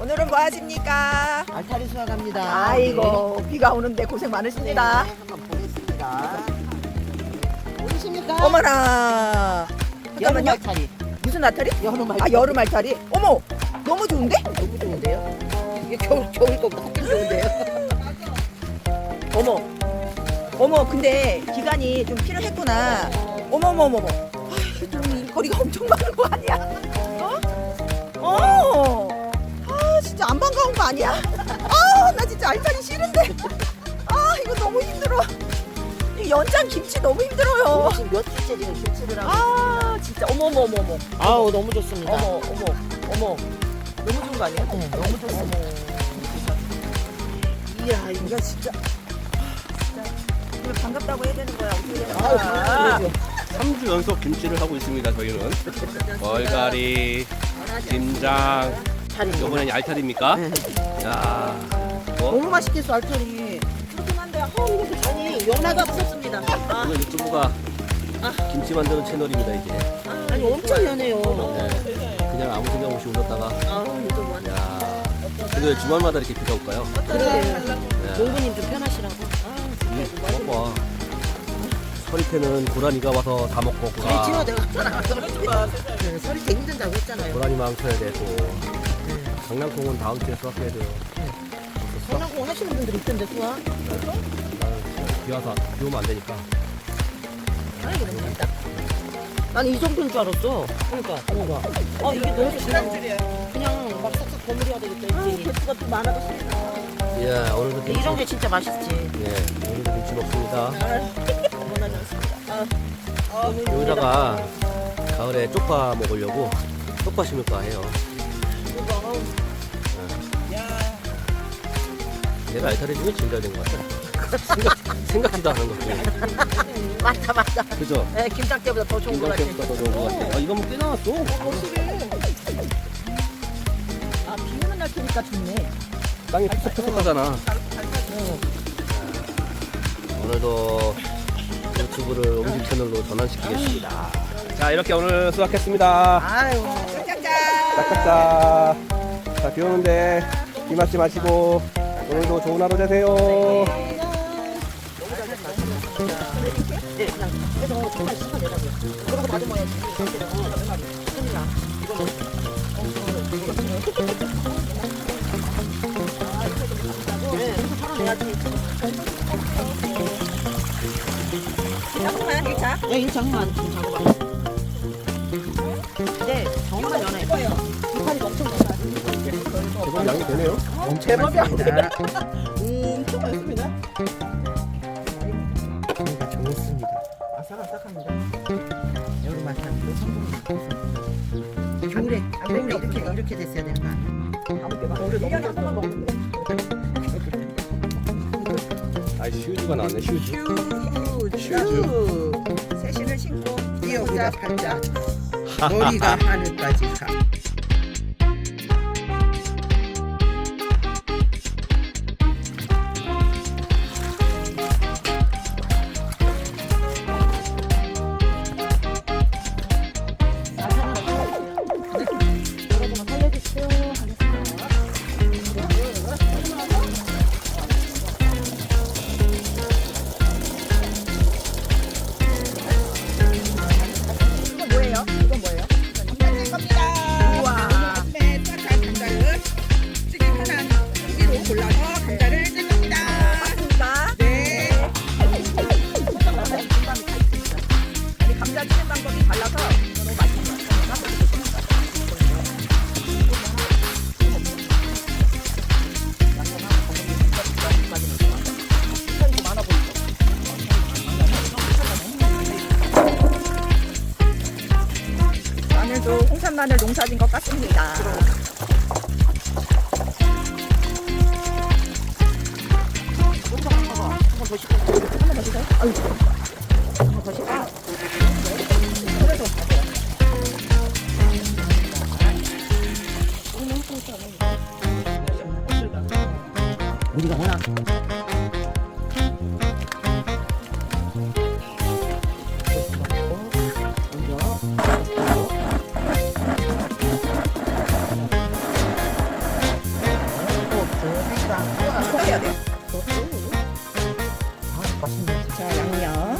오늘은 뭐 하십니까? 알타리 수확합니다. 아이고 비가 오는데 고생 네, 많으십니다. 한번 보겠습니다. 보이십니까? 어머나. 여름 잠깐만요. 알타리. 무슨 알타리? 여름 아 알타리. 여름 알타리. 어머 너무 좋은데? 너무 좋은데요? 이게 겨울 겨울 거보다 훨씬 좋은데요? 어머. 어머 근데 기간이 좀 필요했구나. 어머머머머. 아이, 좀 일거리가 엄청 많은 거 아니야? 어? 어. 아거 아니야? 아 나 진짜 알타리 싫은데. 아 이거 너무 힘들어. 이 연장 김치 너무 힘들어요. 지금 몇 주째 지금 김치를 하고. 아 진짜 어머머머머. 아우 너무 좋습니다. 어머 어머 어머. 너무 좋은 거 아니야? 네, 너무 좋습니다. 이야 이거 진짜. 반갑다고 해야 되는 거야. 어떻게 해야 되는 아우 거야? 그러죠. 3주 연속 김치를 하고 있습니다. 저희는 얼갈이, 김장, 차리는 이번엔 알타리입니까? 네. 야, 뭐 너무 맛있겠어 알타리. 조금한데 어, 아니 연하가 없었습니다. 이거 유튜브가 김치 만드는 채널입니다 이제. 아니 엄청 연해요. 네. 그냥 아무 생각 없이 올렸다가 아 요즘 완. 야, 근데 왜 주말마다 이렇게 비가 올까요? 그러게요. 네. 농부님 좀 편하시라고. 이 봐봐. 서리태는 고라니가 와서 다 먹고 가. 진호 내가 하잖아. 네, 서리 되게 힘든다고 했잖아요. 고라니 망쳐야 되고. 강낭콩은 다음 주에 수확해야 돼요. 전화공 하시는 분들 있던데 수학. 나는 비 와서 비 오면 안 되니까. 아니 그럽니다. 나는 이 정도인 줄 알았어. 그러니까 뭔가. 아 이게 너무 그냥 그냥 막 싹싹 버무려야 되겠다 했지. 개수가 좀 많아졌습니다. 예, 오늘도. 이런 게 진짜 맛있지. 예, 오늘도 김치 먹습니다. 너무나 좋습니다. 아, 여기다가 가을에 쪽파 먹으려고 쪽파 심을까 해요. 내가 알타리 중에 제일 잘 된 것 같아. 생각, 생각지도 않은 것 같아. 맞다 맞다. 그죠? 네, 김장 때보다 더 좋은 것 같아. 김장때보다 더 좋은 것 같아. 아, 이거 뭐꽤 나왔어. 아, 비 오는 날 테니까 좋네. 땅이 푸석푸석하잖아. 오늘도 유튜브를 옮김 채널로 전환시키겠습니다. 자, 이렇게 오늘 수확했습니다. 아유. 짝짝짝. 자, 비 오는데 비 맞지 마시고 오늘도 좋은 하루 되세요. 네, 정말. 네, 자. 연해. 이파리 엄청 많아. 제법 양이 되네요. 제법이 아니다. 엄청 많습니다. 그러니까 좋습니다. 아삭아삭합니다. 여름 맛하고 성공이 겨울에 겨울에 이렇게 이렇게 됐어야 때나 우리 너무 한 번만 먹는데. 아, 슈즈가 나왔네, 슈즈. 슈. 새신을 신고 뛰어보자 팔자 머리가 하늘까지 가. 같습니다. 한 해야 돼요. 자, 양념.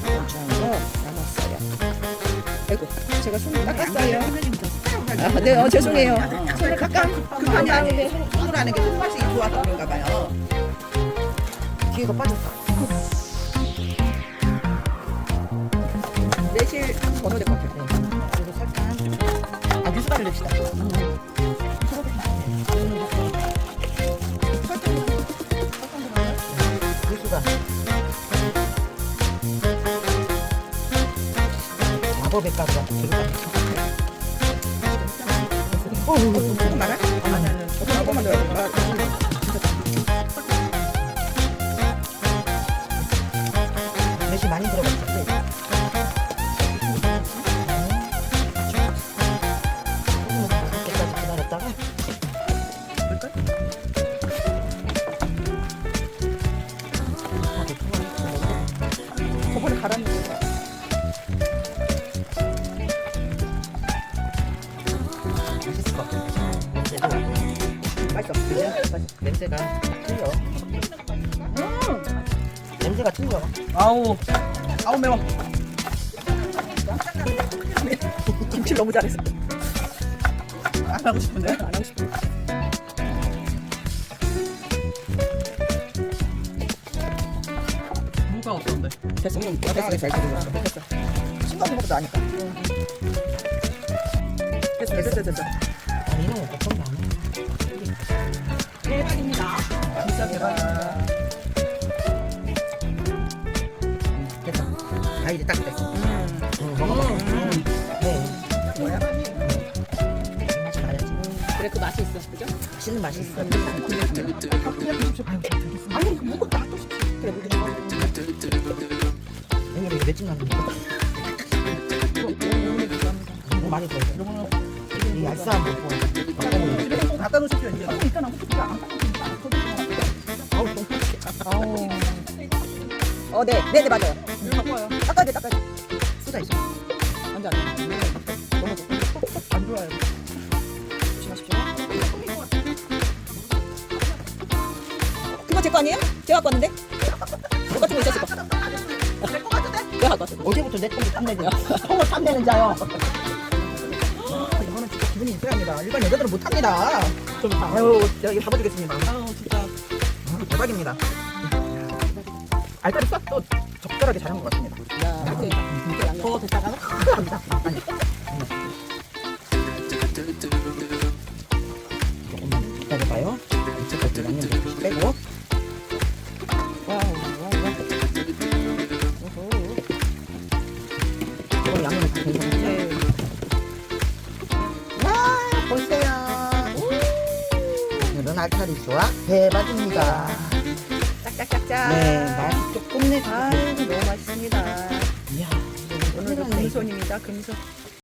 고추하고 남았어요. 아이고, 제가 손을 네, 닦았어요. 아, 네, 어, 죄송해요. 아, 아, 손을 아, 닦아. 급하게 하는데 손으로 하는 게 손맛이 좋아서 그런가 봐요. 뒤에가 빠졌다. 매실 번호 될것 같아요. 네. 그리고 설탕. 아, 뉴스 바를 냅시다. 음. 가루가 들어가. 어, 조금 많아? 아니, 아니. 조금만 돼. 매실 많이 들어가 냄새가 틀려. 아우, 아우 매워. 김치를 너무 잘했어. 안 하고 싶은데? 안 하고 싶은데. 뭐가 없던데? 됐어. 됐어. 잘 들어갔어. 됐어. 싱거운 것도 아니까. 됐어, 됐어, 됐어. 아니 이런 거 걱정도 안 해. 대박입니다. 진짜 대박입니다. 아 이제 딱 됐어. 음. 응, 먹어봐. 응. 네. 뭐야? 이 맛이 나야지. 그래, 그 맛이 있어. 그죠? 맛있는 맛이 있어. 아니, 뭐가 나도 싶지. 그래, 그래. 형님 이거 몇집 남는 거? 이거 많이 들어. 이 알싸한 거 보고. 집에서 닦아 놓으십시오, 이제. 아우 똥. 아우. 어, 네, 네, 네, 맞아요. 닦아요. 닦아야 돼, 닦아야 돼. 쏟아 있어. 안 돼, 안 돼. 너무 좋- 안 좋아요. 조심하십시오. 그거 제 거 아니에요? 제가 갖고 왔는데? 똑같은 거 있었을 거. 내거 같은데? 내가 갖고 왔어. 어제부터 내 똥을 탐내냐? 똥을 탐내는 자요. 아, 이거는 진짜 기분이 있어야 합니다. 일반 여자들은 못 합니다. 좀 봐. 아유, 제가 이거 잡아주겠습니다. 아우 진짜 대박입니다. 알타리 싹도 적절하게 잘한 것 같습니다. 더 됐다가 아니, 조금만 기다려봐요. 양념 좀 빼고. 오늘은 알타리수와 대박입니다. 짝짝짝짝. 네, 조금 내. 아유, 너무 맛있습니다. 이야, 오늘도 오늘은 금손입니다, 금손.